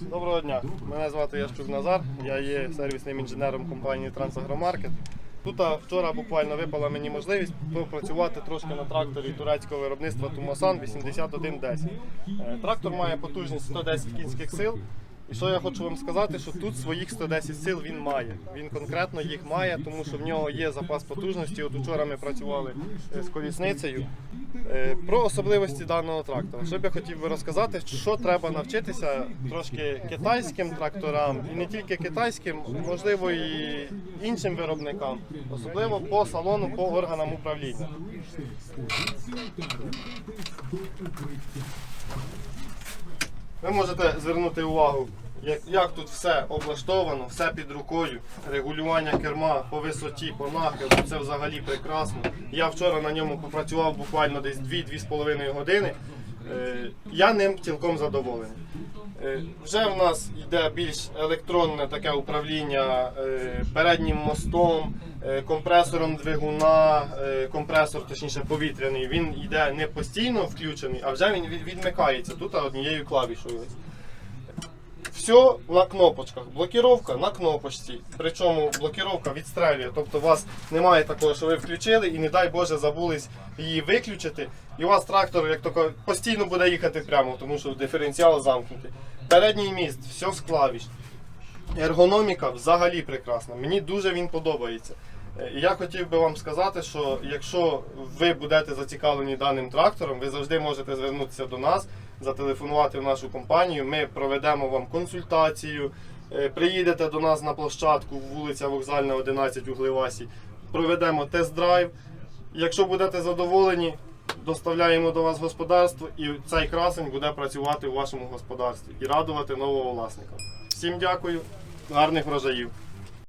Доброго дня. Мене звати Ящук Назар. Я є сервісним інженером компанії Трансагромаркет. Тут вчора буквально випала мені можливість попрацювати трошки на тракторі турецького виробництва Тумасан 8110. Е, Трактор має потужність 110 кінських сил. І що я хочу вам сказати, що тут своїх 110 сил він має. Він конкретно їх має, тому що в нього є запас потужності. От вчора ми працювали е, з колісницею. Е, Про особливості даного трактора. Що б я хотів би розказати, що треба навчитися трошки китайським тракторам, і не тільки китайським, можливо, і іншим виробникам, особливо по салону, по органам управління. Ви можете звернути увагу, як, як тут все облаштовано, все під рукою, регулювання керма по висоті, по нахилу, це взагалі прекрасно. Я вчора на ньому попрацював буквально десь 2-2,5 години. Е, Я ним цілком задоволений. Е, Вже в нас йде більш електронне таке управління е, переднім мостом, е, компресором двигуна, компресор, точніше повітряний. Він йде не постійно включений, а вже він відмикається тут однією клавішою. Все на кнопочках. Блокіровка на кнопочці. Причому блокіровка відстрелює. Тобто у вас немає такого, що ви включили і не дай Боже забулись її виключити. І у вас трактор як тако, постійно буде їхати прямо, тому що диференціал замкнутий. Передній міст, все з клавіш. Ергономіка взагалі прекрасна. Мені дуже він подобається. Е, я хотів би вам сказати, що якщо ви будете зацікавлені даним трактором, ви завжди можете звернутися до нас, зателефонувати в нашу компанію. Ми проведемо вам консультацію. е, Приїдете до нас на площадку вулиця Вокзальна, 11 у Гливасі. Проведемо тест-драйв. Якщо будете задоволені, доставляємо до вас господарство, і цей красень буде працювати у вашому господарстві і радувати нового власника. Всім дякую, гарних врожаїв.